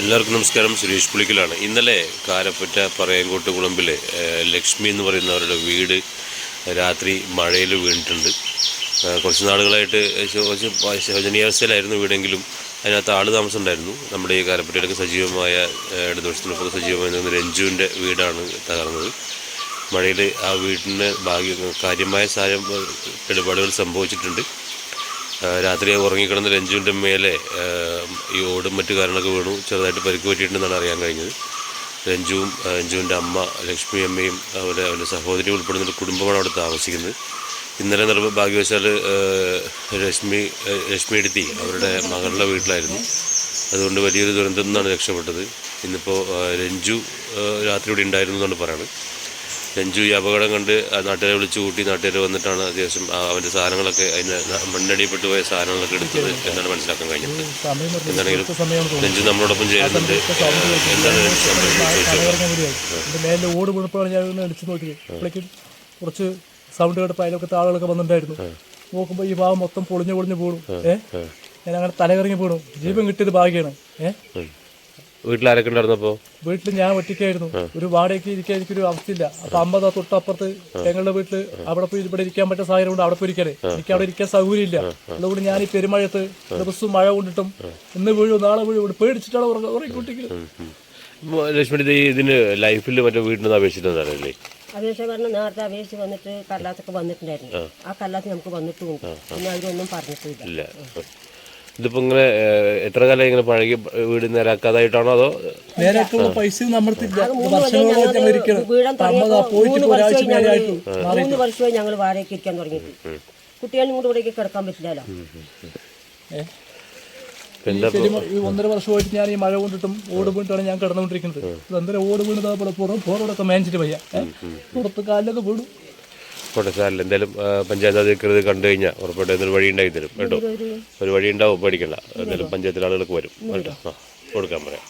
എല്ലാവർക്കും നമസ്കാരം. സുരേഷ് പുളിക്കലാണ്. ഇന്നലെ കാരപ്പറ്റ പറയങ്കോട്ട് കുളമ്പിൽ ലക്ഷ്മി എന്ന് പറയുന്നവരുടെ വീട് രാത്രി മഴയിൽ വീണിട്ടുണ്ട്. കുറച്ച് നാളുകളായിട്ട് കുറച്ച് ശോചനീയാവസ്ഥയിലായിരുന്നു വീടെങ്കിലും. അതിനകത്ത് ആൾ താമസം ഉണ്ടായിരുന്നു നമ്മുടെ ഈ കാരപ്പറ്റയിലൊക്കെ സജീവമായ ഏഹ് സജീവമായ രഞ്ജുവിന്റെ വീടാണ് തകർന്നത്. മഴയിൽ ആ വീടിന് ഭാഗ്യ കാര്യമായ സാരം കേടുപാടുകൾ സംഭവിച്ചിട്ടുണ്ട്. രാത്രി ഉറങ്ങിക്കിടന്ന രഞ്ജുവിന്റെ മേലെ ഈ ഓടും മറ്റു കാരണമൊക്കെ വീണു. ചെറുതായിട്ട് പരിക്ക് പറ്റിയിട്ടുണ്ടെന്നാണ് അറിയാൻ കഴിഞ്ഞത്. രഞ്ജുവും രഞ്ജുവിന്റെ അമ്മ ലക്ഷ്മി അമ്മയും അവരെ അവരുടെ സഹോദരി ഉൾപ്പെടുന്ന ഒരു കുടുംബമാണ് അവിടെ താമസിക്കുന്നത്. ഇന്നലെ നിർഭ ഭാഗ്യവശാൽ രശ്മി രശ്മി എടുത്തി അവരുടെ മകളുടെ വീട്ടിലായിരുന്നു. അതുകൊണ്ട് വലിയൊരു ദുരന്തം നിന്നാണ് രക്ഷപ്പെട്ടത്. ഇന്നിപ്പോൾ രഞ്ജു രാത്രി ഇവിടെ ഉണ്ടായിരുന്നു എന്നാണ് പറയുന്നത് രഞ്ജു ഈ അപകടം കണ്ട് നാട്ടുകാരെ വിളിച്ചു കൂട്ടി നാട്ടുകാർ വന്നിട്ടാണ് അത്യാവശ്യം അവന്റെ സാധനങ്ങളൊക്കെ അതിന് മണ്ണടിയപ്പെട്ട് പോയ സാധനങ്ങളൊക്കെ എടുത്തത് എന്നാണ് മനസ്സിലാക്കാൻ കഴിഞ്ഞത്. എന്താണെങ്കിലും രഞ്ജു നമ്മളോടൊപ്പം ചേരുന്നുണ്ട്. എന്താണ് ഓട് ഞാൻ അടിച്ചു നോക്കിയത് കുറച്ച് സൗണ്ട് കേട്ടപ്പോൾ അതിലൊക്കെ ആളുകളൊക്കെ വന്നിട്ടുണ്ടായിരുന്നു. നോക്കുമ്പോൾ ഈ ഭാഗം മൊത്തം പൊളിഞ്ഞു പൊളിഞ്ഞു പോകണം ഏഹ് ഞാൻ അങ്ങനെ തലകറങ്ങി പോകണം ജീവൻ കിട്ടിയത് ഭാഗ്യമാണ് ഏ വീട്ടിലാരൊക്കെ ഉണ്ടായിരുന്നപ്പോ വീട്ടിൽ ഞാൻ ഒറ്റയ്ക്കായിരുന്നു. ഒരു വാടകയ്ക്ക് ഇരിക്കാൻ എനിക്കൊരു അവസ്ഥയില്ല. അപ്പൊ അമ്മ തൊട്ടപ്പുറത്ത് ഞങ്ങളുടെ വീട്ടിൽ അവിടെ പോയി ഇവിടെ ഇരിക്കാൻ പറ്റുന്ന സാഹചര്യം കൊണ്ട് അവിടെ പോയി ഇരിക്കണേ എനിക്ക് അവിടെ ഇരിക്കാൻ സൗകര്യമില്ല. അതുകൊണ്ട് ഞാൻ ഈ പെരുമഴയത്ത് ദിവസവും മഴ കൊണ്ടിട്ടും ഇന്ന് വീഴും നാളെ വീഴും ഇവിടെ പേടിച്ചിട്ടാണ് ഉറങ്ങ- ഉറങ്ങിക്കൊണ്ടിരിക്കുന്നത് ലക്ഷ്മി ഇത് ഇതിന് ലൈഫിൽ മറ്റേ വീട്ടിൽ നിന്ന് അപേക്ഷിച്ചിട്ടുണ്ടായിരുന്നില്ലേ അപേക്ഷ പറഞ്ഞ നേരത്തെ അപേക്ഷ വന്നിട്ട് കല്ലാത്തൊക്കെ വന്നിട്ടുണ്ടായിരുന്നു. ആ. കല്ലാത്ത് നമുക്ക് വന്നിട്ടുമുണ്ട് പിന്നെ അവരൊന്നും പറഞ്ഞിട്ടില്ല. ഇല്ല ഇതിപ്പോൾ ഇങ്ങനെ എത്ര കാലം ഇങ്ങനെ പഴകി വീട് നേരാക്കാതായിട്ടാണോ അതോ? നേരൊക്കെയുള്ള പൈസ മൂന്ന് വർഷമായി ഞങ്ങൾ വാടകയ്ക്ക് ഇരിക്കാൻ തുടങ്ങിയിട്ട്. കുട്ടികളും കൂടെ ഇവിടേക്ക് കിടക്കാൻ പറ്റില്ലല്ലോ. എന്താ ശരി, ഈ ഒന്നര വർഷമായിട്ട് ഞാൻ ഈ മഴ കൊണ്ടിട്ടും ഓട് വീണിട്ടാണ് ഞാൻ കിടന്നുകൊണ്ടിരിക്കുന്നത്. ഇത് അന്നേരം ഓട് വീണത് പുറം പുറമോടൊക്കെ മേഞ്ചിട്ട് വയ്യ? പുറത്ത് കാലിലൊക്കെ വീടും സാറിൽ എന്തായാലും പഞ്ചായത്ത് അധികൃതർ കണ്ടു കഴിഞ്ഞാൽ ഉറപ്പായിട്ടും എന്തൊരു വഴി ഉണ്ടാക്കി തരും. കേട്ടോ? ഒരു വഴി ഉണ്ടാവും പേടിക്കണ്ട. എന്തായാലും പഞ്ചായത്തിലെ ആളുകൾക്ക് വരും. കേട്ടോ? ആ കൊടുക്കാൻ പറയാം.